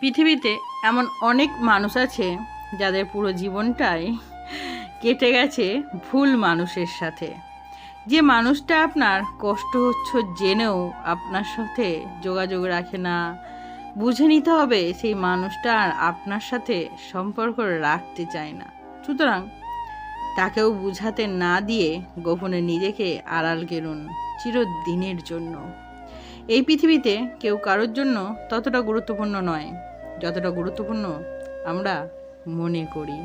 পৃথিবীতে এমন অনেক মানুষ আছে যাদের পুরো জীবনটাই কেটে গেছে ভুল মানুষের সাথে। যে মানুষটা আপনার কষ্ট হচ্ছে জেনেও আপনার সাথে যোগাযোগ রাখে না। বুঝে নিতে হবে সেই মানুষটা আর আপনার সাথে সম্পর্ক রাখতে চায় না। সুতরাং তাকেও বুঝাতে না দিয়ে গোপনে নিজেকে আড়াল কেরুন চিরদিনের জন্য। এই পৃথিবীতে কেউ কারোর জন্য ততটা গুরুত্বপূর্ণ নয়। যতটা গুরুত্বপূর্ণ আমরা মনে করি।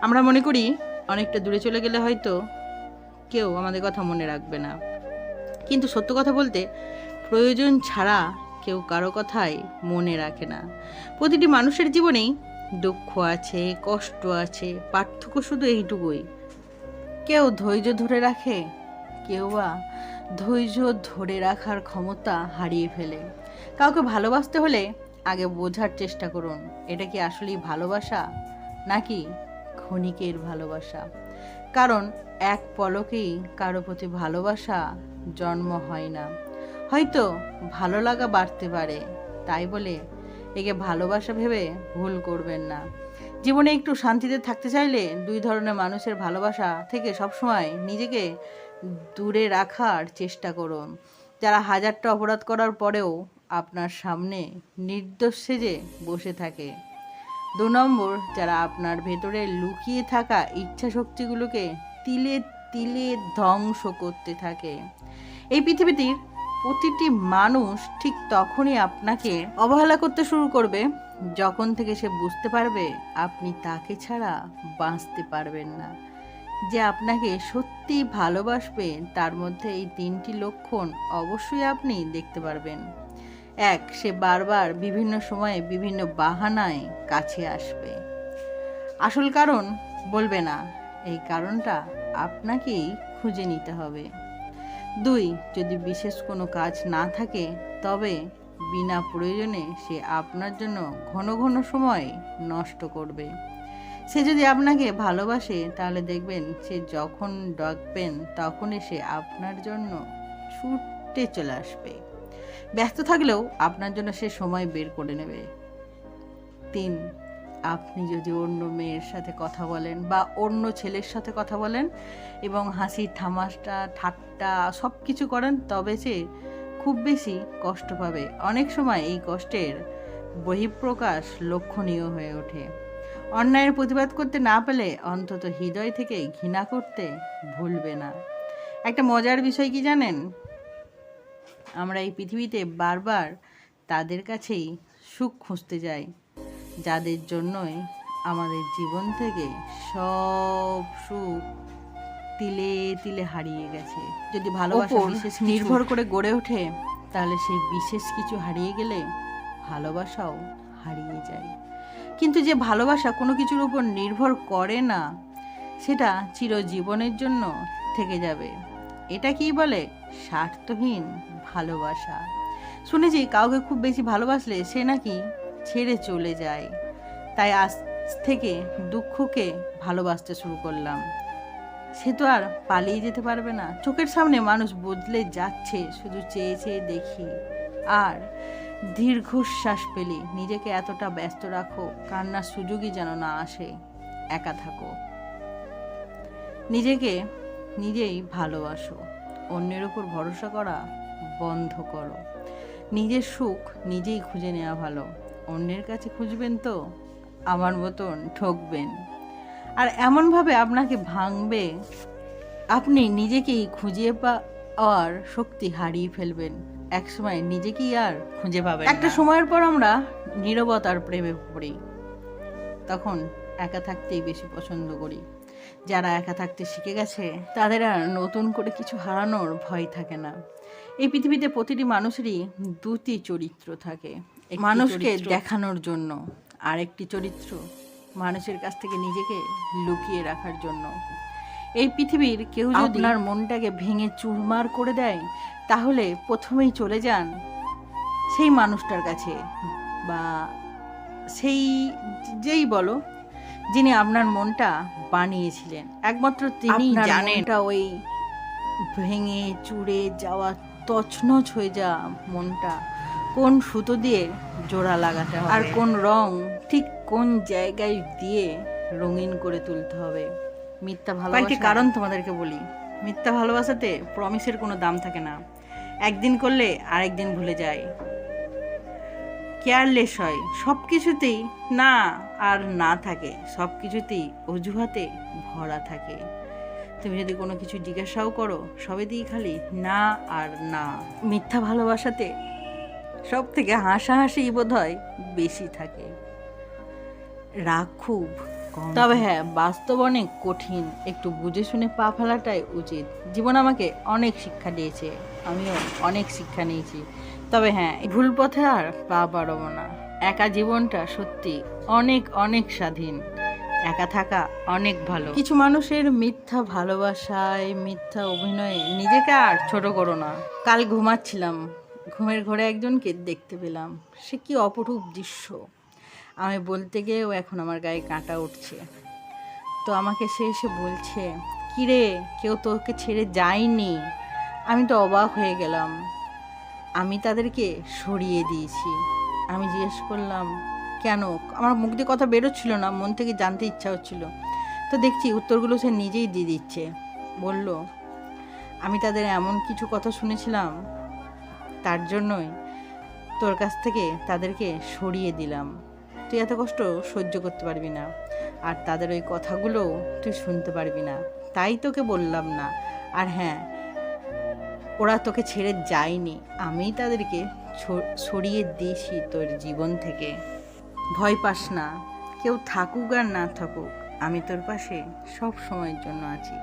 আমরা মনে করি অনেকটা দূরে চলে গেলে হয়তো কেউ আমাদের কথা মনে রাখবে না। কিন্তু সত্য কথা বলতে প্রয়োজন ছাড়া কেউ কারও কথাই মনে রাখে না। প্রতিটি মানুষের জীবনেই দুঃখ আছে, কষ্ট আছে, পার্থক্য শুধু এইটুকুই। কেউ ধৈর্য ধরে রাখে, কেউ বা ধৈর্য ধরে রাখার ক্ষমতা হারিয়ে ফেলে। কাউকে ভালোবাসতে হলে আগে বোঝার চেষ্টা করুন, এটা কি আসলেই ভালোবাসা? নাকি ক্ষণিকের ভালোবাসা? কারণ এক পলকেই কারও প্রতি ভালোবাসা জন্ম হয় না। হয়তো ভালো লাগা বাড়তে পারে, তাই বলে একে ভালোবাসা ভেবে ভুল করবেন না। জীবনে একটু শান্তিতে থাকতে চাইলে দুই ধরনের মানুষের ভালোবাসা থেকে সবসময় নিজেকে দূরে রাখার চেষ্টা করুন। যারা হাজারটা অপরাধ করার পরেও আপনার সামনে নির্দোষ সেজে বসে থাকে। দু নম্বর, যারা আপনার ভেতরে লুকিয়ে থাকা ইচ্ছা শক্তিগুলোকে তিলে তিলে ধ্বংস করতে থাকে। এই পৃথিবীটির প্রতিটি মানুষ ঠিক তখনই আপনাকে অবহেলা করতে শুরু করবে। যখন থেকে সে বুঝতে পারবে, আপনি তাকে ছাড়া বাঁচতে পারবেন না। যে আপনাকে সত্যি ভালোবাসবে, তার মধ্যে এই তিনটি লক্ষণ অবশ্যই আপনি দেখতে পারবেন। এক, সে বারবার বিভিন্ন সময়ে বিভিন্ন বাহানায় কাছে আসবে। আসল কারণ বলবে না, এই কারণটা আপনাকেই খুঁজে নিতে হবে। দুই, যদি বিশেষ কোনো কাজ না থাকে, তবে বিনা প্রয়োজনে সে আপনার জন্য ঘন ঘন সময় নষ্ট করবে। সে যদি আপনাকে ভালোবাসে, তাহলে দেখবেন সে যখন ডাকবেন তখনই সে আপনার জন্য ছুটে চলে আসবে। ব্যস্ত থাকলেও আপনার জন্য সে সময় বের করে নেবে। তিন, আপনি যদি অন্য মেয়ের সাথে কথা বলেন বা অন্য ছেলের সাথে কথা বলেন এবং হাসি ঠামাসটা ঠাট্টা সব কিছু করেন, তবে সে খুব বেশি কষ্ট পাবে। অনেক সময় এই কষ্টের বহিঃপ্রকাশ লক্ষণীয় হয়ে ওঠে। অন্যায়ের প্রতিবাদ করতে না পেলে অন্তত হৃদয় থেকে ঘৃণা করতে ভুলবে না। একটা মজার বিষয় কি জানেন? আমরা এই পৃথিবীতে বারবার তাদের কাছেই সুখ খুঁজতে যাই, যাদের জন্যই আমাদের জীবন থেকে সব সুখ তিলে তিলে হারিয়ে গেছে। যদি ভালোবাসা বিশেষ নির্ভর করে গড়ে ওঠে তাহলে সেই বিশেষ কিছু হারিয়ে গেলে ভালোবাসাও হারিয়ে যায়। কিন্তু যে ভালোবাসা কোনো কিছুর উপর নির্ভর করে না সেটা চিরজীবনের জন্য থেকে যাবে। এটা কি বলে স্বার্থহীন ভালোবাসা। শুনেছি কাউকে খুব বেশি ভালোবাসলে সে নাকি ছেড়ে চলে যায়। তাই আজ থেকে দুঃখকে ভালোবাসতে শুরু করলাম। সে তো আর পালিয়ে যেতে পারবে না। চোখের সামনে মানুষ বদলে যাচ্ছে, শুধু চেয়ে চেয়ে দেখি। আর দীর্ঘশ্বাস পেলে নিজেকে এতটা ব্যস্ত রাখো, কান্নার সুযোগই যেন না আসে, একা থাকো। নিজেকে নিজেই ভালোবাসো, অন্যের ওপর ভরসা করা বন্ধ করো। নিজের সুখ নিজেই খুঁজে নেওয়া ভালো, অন্যের কাছে খুঁজবেন তো, আমার মতন ঠকবেন। আর এমনভাবে আপনাকে ভাঙবে আপনি নিজেকেই খুঁজে পাওয়ার শক্তি হারিয়ে ফেলবেন। এক সময় নিজেকেই আর খুঁজে পাবেন একটা সময়ের পর আমরা নীরবতার প্রেমে পড়ি। তখন একা থাকতেই বেশি পছন্দ করি। যারা একা থাকতে শিখে গেছে তাদের আর নতুন করে কিছু হারানোর ভয় থাকে না। এই পৃথিবীতে প্রতিটি মানুষেরই দুটি চরিত্র থাকে। মানুষকে দেখানোর জন্য আরেকটি চরিত্র মানুষের কাছ থেকে নিজেকে লুকিয়ে রাখার জন্য। এই পৃথিবীর কেউ যদি আপনার মনটাকে ভেঙে চুরমার করে দেয় তাহলে প্রথমেই চলে যান সেই মানুষটার কাছে বা সেই যেই বলো যিনি আপনার মনটা বানিয়েছিলেন। একমাত্র তিনি আপনার জানেন। এটা ওই ভেঙে চুড়ে যাওয়া তছনছ হয়ে যাওয়া মনটা কোন সুতো দিয়ে জোড়া লাগাতে আর কোন রং কোন জায়গায় দিয়ে রঙিন করে তুলতে হবে? মিথ্যা ভালো একটি কারণ তোমাদেরকে বলি। মিথ্যা ভালোবাসাতে প্রমিসের কোনো দাম থাকে না। একদিন করলে আরেকদিন ভুলে যায়। কেয়ারলেস হয়। সব কিছুতেই না আর না থাকে। সব কিছুতেই অজুহাতে ভরা থাকে। তুমি যদি কোনো কিছু জিজ্ঞাসাও করো সবেতেই খালি না আর না। মিথ্যা ভালোবাসাতে সব থেকে হাসাহাসি বোধ হয় বেশি থাকে। রাগ খুব কম তবে হ্যাঁ বাস্তব অনেক কঠিন। একটু বুঝে শুনে পা ফেলাটাই উচিত। জীবন আমাকে অনেক শিক্ষা দিয়েছে। আমিও অনেক শিক্ষা নিয়েছি। তবে হ্যাঁ ভুল পথে আর পা বাড়াবো না। একা জীবনটা সত্যি অনেক অনেক স্বাধীন। একা থাকা অনেক ভালো। কিছু মানুষের মিথ্যা ভালোবাসায় মিথ্যা অভিনয়ে নিজেকে আর ছোট করো না। কাল ঘুমাচ্ছিলাম। ঘুমের ঘরে একজনকে দেখতে পেলাম। সে কি অপরূপ দৃশ্য। আমি বলতে গিয়েও এখন আমার গায়ে কাঁটা উঠছে। তো আমাকে সে এসে বলছে, কিরে, কেউ তোকে ছেড়ে যায়নি? আমি তো অবাক হয়ে গেলাম। আমি তাদেরকে সরিয়ে দিয়েছি। আমি জিজ্ঞেস করলাম, কেন? আমার মুখ দিয়ে কথা বেরোচ্ছিল না, মন থেকে জানতে ইচ্ছা হচ্ছিল। তো দেখছি উত্তরগুলো সে নিজেই দিয়ে দিচ্ছে। বলল, আমি তাদের এমন কিছু কথা শুনেছিলাম, তার জন্যই তোর কাছ থেকে তাদেরকে সরিয়ে দিলাম। তুই এত কষ্ট সহ্য করতে পারবি না। আর তাদের ওই কথাগুলো তুই শুনতে পারবি না। তাই তোকে বললাম না। আর হ্যাঁ ওরা তোকে ছেড়ে যায়নি। আমি তাদেরকে সরিয়ে দিয়েছি তোর জীবন থেকে। ভয় পাস না। কেউ থাকুক আর না থাকুক, আমি তোর পাশে সব সময়ের জন্য আছি।